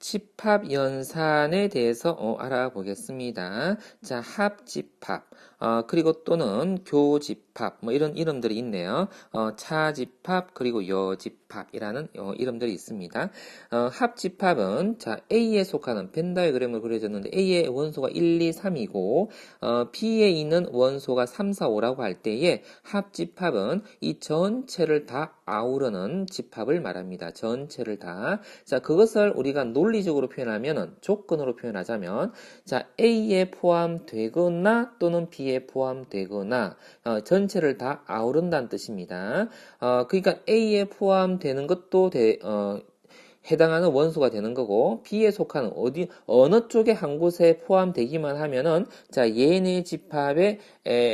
집합 연산에 대해서 어, 알아보겠습니다. 자, 합집합, 어, 그리고 또는 교집합, 뭐 이런 이름들이 있네요. 어, 차집합, 그리고 여집 합이라는 어, 이름들이 있습니다. 어, 합집합은 자, A에 속하는 벤 다이그램을 그려줬는데 A의 원소가 1, 2, 3이고 어, B에 있는 원소가 3, 4, 5라고 할 때에 합집합은 이 전체를 다 아우르는 집합을 말합니다. 전체를 다. 자, 그것을 우리가 논리적으로 표현하면은 조건으로 표현하자면 자, A에 포함되거나 또는 B에 포함되거나 어, 전체를 다 아우른다는 뜻입니다. 어, 그러니까 A에 포함 되는 것도 대, 어, 해당하는 원소가 되는 거고 B에 속하는 어디 어느 쪽에 한 곳에 포함되기만 하면은 자 얘네 집합의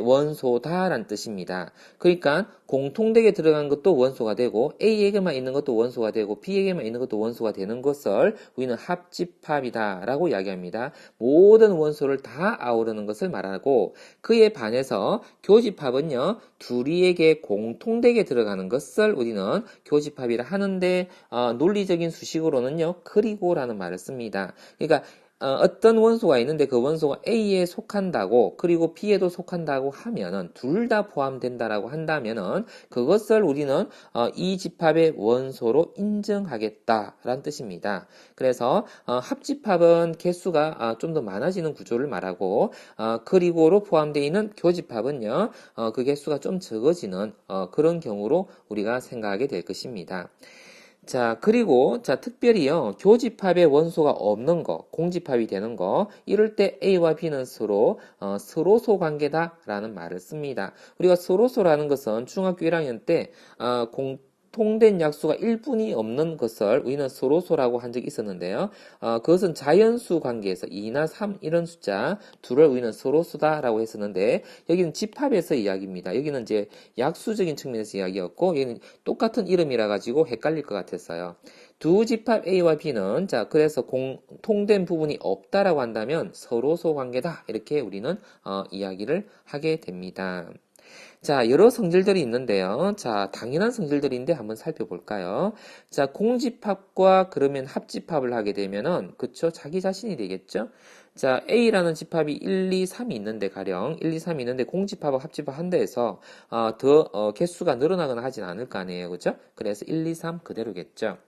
원소다라는 뜻입니다. 그러니까 공통되게 들어간 것도 원소가 되고 A에게만 있는 것도 원소가 되고 B에게만 있는 것도 원소가 되는 것을 우리는 합집합이다라고 이야기합니다. 모든 원소를 다 아우르는 것을 말하고 그에 반해서 교집합은요 둘이에게 공통되게 들어가는 것을 우리는 교집합이라 하는데 어, 논리적인 수식으로는요 그리고라는 말을 씁니다. 그러니까 어, 떤 원소가 있는데 그 원소가 A에 속한다고 그리고 B에도 속한다고 하면은 둘 다 포함된다라고 한다면은 그것을 우리는 어, 이 집합의 원소로 인정하겠다라는 뜻입니다. 그래서 어, 합집합은 개수가 어, 좀더 많아지는 구조를 말하고 어, 그리고로 포함되어 있는 교집합은요 어, 그 개수가 좀 적어지는 어, 그런 경우로 우리가 생각하게 될 것입니다. 자, 그리고, 자, 특별히요, 교집합의 원소가 없는 거, 공집합이 되는 거, 이럴 때 A와 B는 서로, 어, 서로소 관계다라는 말을 씁니다. 우리가 서로소라는 것은 중학교 1학년 때, 어, 공, 통된 약수가 1분이 없는 것을 우리는 서로소라고 한 적이 있었는데요. 어, 그것은 자연수 관계에서 2나 3 이런 숫자 둘을 우리는 서로수다라고 했었는데 여기는 집합에서 이야기입니다. 여기는 이제 약수적인 측면에서 이야기였고 여기는 똑같은 이름이라 가지고 헷갈릴 것 같았어요. 두 집합 A와 B는 자 그래서 공통된 부분이 없다라고 한다면 서로소 관계다 이렇게 우리는 어, 이야기를 하게 됩니다. 자, 여러 성질들이 있는데요. 자, 당연한 성질들인데 한번 살펴볼까요? 자, 공집합과 그러면 합집합을 하게 되면은, 그쵸? 자기 자신이 되겠죠? 자, A라는 집합이 1, 2, 3이 있는데, 가령 1, 2, 3이 있는데, 공집합하고 합집합 한다 해서, 어, 더, 어, 개수가 늘어나거나 하진 않을 거 아니에요. 그죠? 그래서 1, 2, 3 그대로겠죠?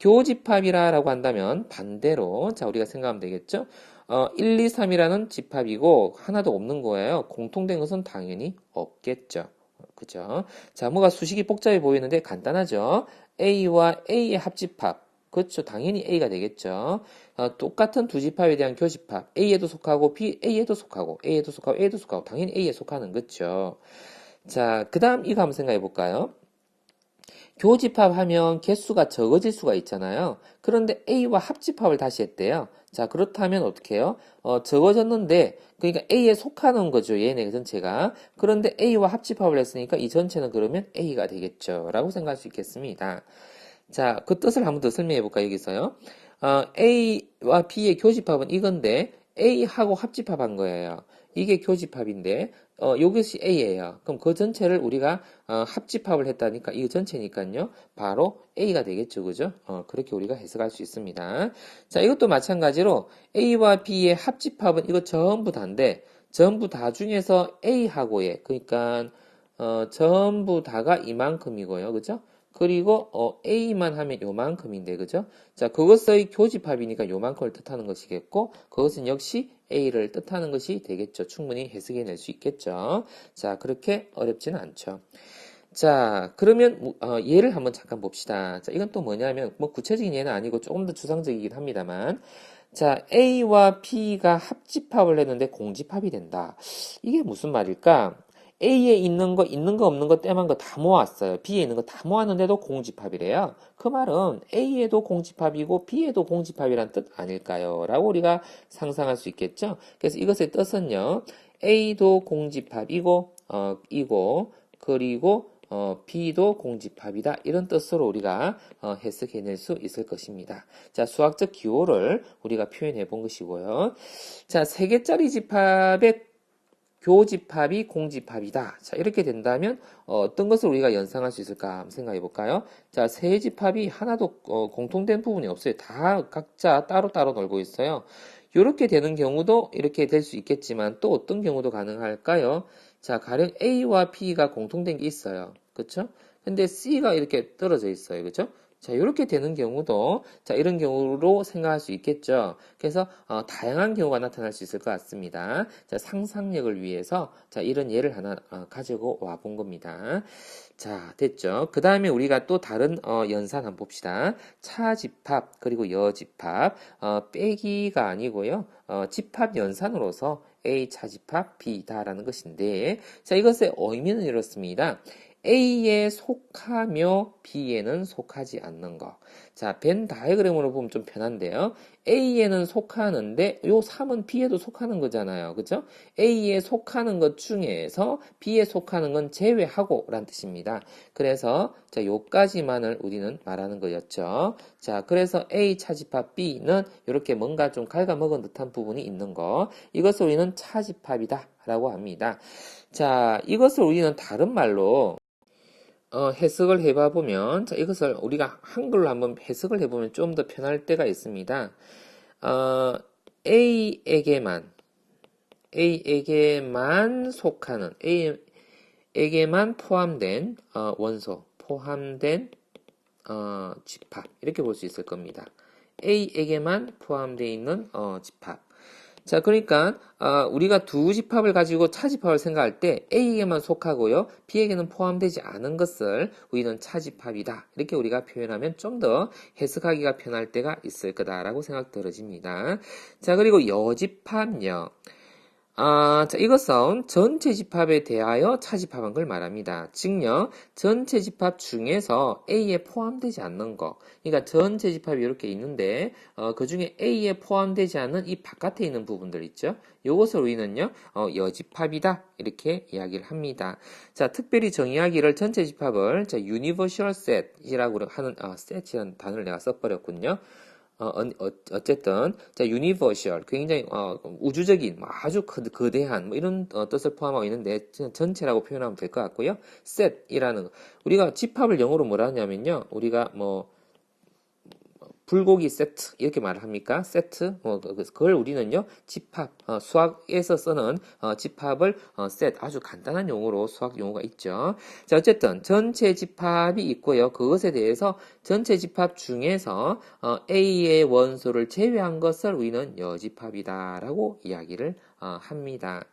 교집합이라고 한다면 반대로 자 우리가 생각하면 되겠죠. 어, 1, 2, 3이라는 집합이고 하나도 없는 거예요. 공통된 것은 당연히 없겠죠. 그죠? 자, 뭐가 수식이 복잡해 보이는데 간단하죠. A와 A의 합집합. 그렇죠. 당연히 A가 되겠죠. 어, 똑같은 두 집합에 대한 교집합. A에도 속하고 B, A에도 속하고 A에도 속하고 A에도 속하고 당연히 A에 속하는 거죠. 자, 그 다음 이거 한번 생각해 볼까요? 교집합하면 개수가 적어질 수가 있잖아요. 그런데 A와 합집합을 다시 했대요. 자, 그렇다면 어떻게 해요? 어, 적어졌는데, 그러니까 A에 속하는 거죠. 얘네 전체가. 그런데 A와 합집합을 했으니까 이 전체는 그러면 A가 되겠죠. 라고 생각할 수 있겠습니다. 자, 그 뜻을 한 번 더 설명해 볼까, 여기서요. 어, A와 B의 교집합은 이건데, A하고 합집합한 거예요. 이게 교집합인데 어, 이것이 A예요. 그럼 그 전체를 우리가 어, 합집합을 했다니까 이 전체니까요. 바로 A가 되겠죠. 그죠? 어, 그렇게 우리가 해석할 수 있습니다. 자, 이것도 마찬가지로 A와 B의 합집합은 이거 전부 다인데 전부 다 중에서 A하고의 그러니까 어, 전부 다가 이만큼이고요. 그죠? 그리고 어, A만 하면 요만큼인데 그죠? 자 그것의 교집합이니까 요만큼을 뜻하는 것이겠고 그것은 역시 A를 뜻하는 것이 되겠죠. 충분히 해석해 낼 수 있겠죠. 자 그렇게 어렵지는 않죠. 자 그러면 어, 예를 한번 잠깐 봅시다. 자 이건 또 뭐냐면 뭐 구체적인 예는 아니고 조금 더 추상적이긴 합니다만 자 A와 B가 합집합을 했는데 공집합이 된다. 이게 무슨 말일까? A에 있는 거, 있는 거, 없는 거, 떼만 거 다 모았어요. B에 있는 거 다 모았는데도 공집합이래요. 그 말은 A에도 공집합이고 B에도 공집합이란 뜻 아닐까요? 라고 우리가 상상할 수 있겠죠? 그래서 이것의 뜻은요, A도 공집합이고, 어, 이고, 그리고 어, B도 공집합이다. 이런 뜻으로 우리가 어, 해석해낼 수 있을 것입니다. 자, 수학적 기호를 우리가 표현해 본 것이고요. 자, 세 개짜리 집합의 교집합이 공집합이다. 자, 이렇게 된다면 어, 떤 것을 우리가 연상할 수 있을까 생각해 볼까요? 자, 세 집합이 하나도 어, 공통된 부분이 없어요. 다 각자 따로따로 놀고 있어요. 이렇게 되는 경우도 이렇게 될 수 있겠지만 또 어떤 경우도 가능할까요? 자, 가령 A와 B가 공통된 게 있어요. 그렇죠? 근데 C가 이렇게 떨어져 있어요. 그렇죠? 자, 이렇게 되는 경우도 자, 이런 경우로 생각할 수 있겠죠. 그래서 어, 다양한 경우가 나타날 수 있을 것 같습니다. 자, 상상력을 위해서 자, 이런 예를 하나 어, 가지고 와 본 겁니다. 자, 됐죠. 그 다음에 우리가 또 다른 어, 연산 한번 봅시다. 차집합 그리고 여집합 어, 빼기가 아니고요. 어, 집합 연산으로서 A 차집합 B다라는 것인데 자, 이것의 의미는 이렇습니다. A에 속하며 B에는 속하지 않는 거. 자, 벤 다이그램으로 보면 좀 편한데요. A에는 속하는데 요 3은 B에도 속하는 거잖아요. 그죠? A에 속하는 것 중에서 B에 속하는 건 제외하고 라는 뜻입니다. 그래서 자, 요까지만을 우리는 말하는 거였죠. 자, 그래서 A 차집합 B는 이렇게 뭔가 좀 갉아먹은 듯한 부분이 있는 거. 이것을 우리는 차집합이다 라고 합니다. 자, 이것을 우리는 다른 말로 어, 해석을 해봐 보면, 자, 이것을 우리가 한글로 한번 해석을 해보면 좀 더 편할 때가 있습니다. 어, A에게만, A에게만 속하는, A에게만 포함된, 어, 원소, 포함된, 어, 집합. 이렇게 볼 수 있을 겁니다. A에게만 포함되어 있는, 어, 집합. 자, 그러니까 어, 우리가 두 집합을 가지고 차집합을 생각할 때 A에게만 속하고요. B에게는 포함되지 않은 것을 우리는 차집합이다. 이렇게 우리가 표현하면 좀 더 해석하기가 편할 때가 있을 거다라고 생각 들어집니다. 자, 그리고 여집합요. 아, 자, 이것은 전체 집합에 대하여 차집합한 걸 말합니다. 즉요, 전체 집합 중에서 A에 포함되지 않는 거. 그러니까 전체 집합이 이렇게 있는데, 어, 그 중에 A에 포함되지 않는 이 바깥에 있는 부분들 있죠? 요것을 우리는요, 어, 여집합이다. 이렇게 이야기를 합니다. 자, 특별히 정의하기를 전체 집합을, 자, universal set이라고 하는, 아, set이라는 단어를 내가 써버렸군요. 어, 어, 쨌든 자, 유니버셜, 굉장히 어, 우주적인, 뭐 아주 거 대한 뭐 이런 어, 뜻을 포함하고 있는데 전체라고 표현하면 될 것 같고요. set이라는 우리가 집합을 영어로 뭐라 하냐면요, 우리가 뭐 불고기 세트 이렇게 말을 합니까? 세트 어, 그걸 우리는요 집합 어, 수학에서 쓰는 어, 집합을 어, 셋 아주 간단한 용어로 수학 용어가 있죠. 자 어쨌든 전체 집합이 있고요. 그것에 대해서 전체 집합 중에서 어, A의 원소를 제외한 것을 우리는 여집합이다라고 이야기를 어, 합니다.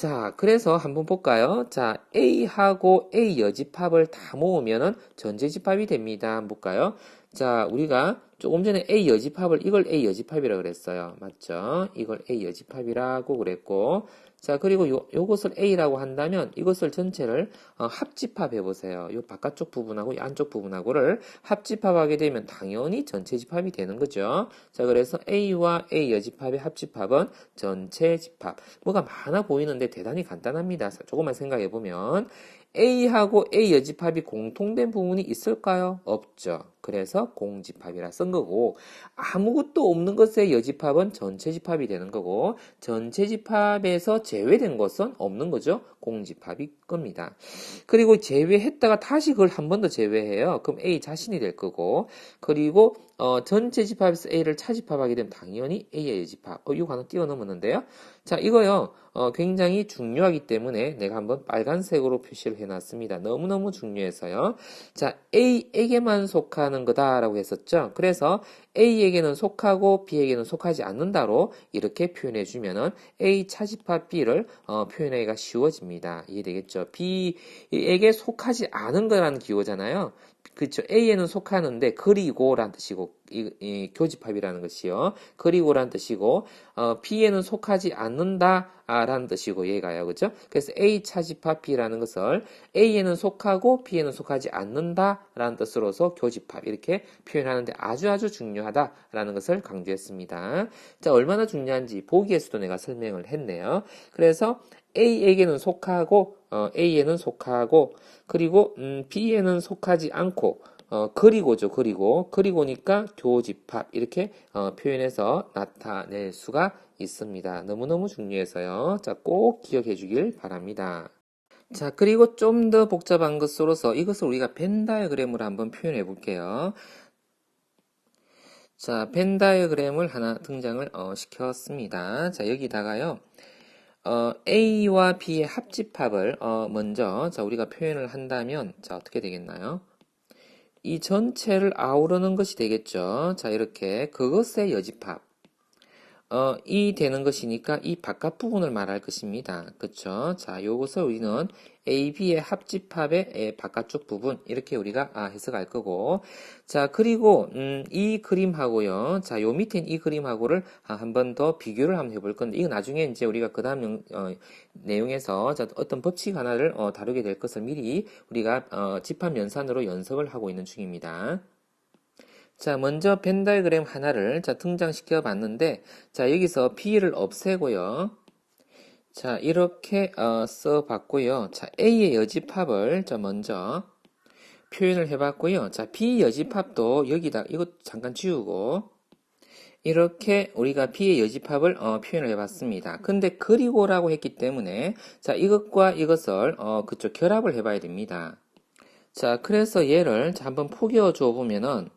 자, 그래서 한번 볼까요? 자, A하고 A 여집합을 다 모으면은 전체집합이 됩니다. 볼까요? 자, 우리가 조금 전에 A 여집합을 이걸 A 여집합이라 고 그랬어요. 맞죠? 이걸 A 여집합이라고 그랬고 자, 그리고 요, 요것을 A라고 한다면 이것을 전체를 어, 합집합 해 보세요. 요 바깥쪽 부분하고 이 안쪽 부분하고를 합집합하게 되면 당연히 전체 집합이 되는 거죠. 자, 그래서 A와 A 여집합의 합집합은 전체 집합. 뭐가 많아 보이는데 대단히 간단합니다. 조금만 생각해 보면 A하고 A 여집합이 공통된 부분이 있을까요? 없죠. 그래서 공집합이라 쓴 거고 아무것도 없는 것의 여집합은 전체 집합이 되는 거고 전체 집합에서 제외된 것은 없는 거죠. 공집합이 겁니다. 그리고 제외했다가 다시 그걸 한 번 더 제외해요. 그럼 A 자신이 될 거고 그리고 어, 전체 집합에서 A를 차집합하게 되면 당연히 A의 집합. 어, 이거 하나 뛰어넘었는데요. 자, 이거요. 어, 굉장히 중요하기 때문에 내가 한번 빨간색으로 표시를 해놨습니다. 너무너무 중요해서요. 자, A에게만 속하는 거다라고 했었죠. 그래서 A에게는 속하고 B에게는 속하지 않는다로 이렇게 표현해주면은 A 차집합 B를 어, 표현하기가 쉬워집니다. 이해되겠죠? B에게 속하지 않은 거라는 기호잖아요. 그렇죠. A에는 속하는데 그리고란 뜻이고 이, 이 교집합이라는 것이요. 그리고란 뜻이고 어, B에는 속하지 않는다라는 뜻이고 얘가요. 그죠? 그래서 A 차집합 B라는 것을 A에는 속하고 B에는 속하지 않는다 라는 뜻으로서 교집합 이렇게 표현하는데 아주 아주 중요하다 라는 것을 강조했습니다. 자, 얼마나 중요한지 보기에서도 내가 설명을 했네요. 그래서 A에게는 속하고 어, A에는 속하고 그리고 음, B에는 속하지 않고 어, 그리고죠, 그리고. 그리고니까 교집합. 이렇게 어, 표현해서 나타낼 수가 있습니다. 너무너무 중요해서요. 자, 꼭 기억해 주길 바랍니다. 자, 그리고 좀 더 복잡한 것으로서 이것을 우리가 벤 다이어그램으로 한번 표현해 볼게요. 자, 벤 다이어그램을 하나 등장을 어, 시켰습니다. 자, 여기다가요. 어, A와 B의 합집합을 어, 먼저 자, 우리가 표현을 한다면 자, 어떻게 되겠나요? 이 전체를 아우르는 것이 되겠죠. 자, 이렇게 그것의 여집합. 어, 이 되는 것이니까 이 바깥 부분을 말할 것입니다. 그쵸? 자, 요것을 우리는 AB의 합집합의 에, 바깥쪽 부분 이렇게 우리가 아, 해석할 거고 자 그리고 음, 이 그림하고요 자 요 밑에 이 그림하고를 아, 한번 더 비교를 한번 해볼 건데 이거 나중에 이제 우리가 그 다음 어, 내용에서 자, 어떤 법칙 하나를 어, 다루게 될 것을 미리 우리가 어, 집합 연산으로 연습을 하고 있는 중입니다. 자, 먼저 벤 다이그램 하나를 자, 등장시켜 봤는데, 자, 여기서 B를 없애고요. 자, 이렇게 어, 써 봤고요. 자, A의 여집합을 자, 먼저 표현을 해 봤고요. 자, B 여집합도 여기다 이거 잠깐 지우고 이렇게 우리가 B의 여집합을 어, 표현을 해 봤습니다. 근데 그리고라고 했기 때문에 자, 이것과 이것을 어, 그쪽 결합을 해 봐야 됩니다. 자, 그래서 얘를 자, 한번 포개어 줘 보면은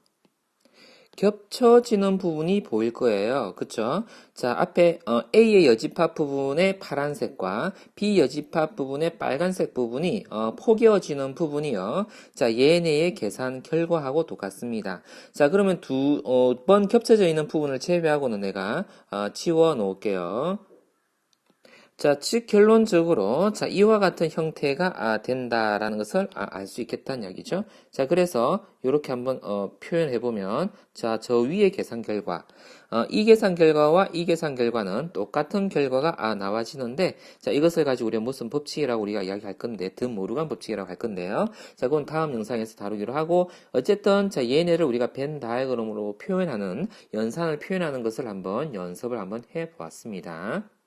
겹쳐지는 부분이 보일 거예요. 그쵸? 자, 앞에 어, A의 여집합 부분의 파란색과 B 여집합 부분의 빨간색 부분이 어, 포개어지는 부분이요. 자, 얘네의 계산 결과하고 똑같습니다. 자, 그러면 두 번 겹쳐져 있는 부분을 제외하고는 내가 어, 지워 놓을게요. 자, 즉 결론적으로 자 이와 같은 형태가 아, 된다라는 것을 아, 알 수 있겠다는 이야기죠. 자, 그래서 이렇게 한번 어, 표현해 보면 자, 저 위의 계산 결과 어, 이 계산 결과와 이 계산 결과는 똑같은 결과가 아, 나와지는데 자, 이것을 가지고 우리가 무슨 법칙이라고 우리가 이야기할 건데 든모르간 법칙이라고 할 건데요. 자, 그건 다음 영상에서 다루기로 하고 어쨌든 자, 얘네를 우리가 벤 다이그램으로 표현하는 연산을 표현하는 것을 한번 연습을 한번 해 보았습니다.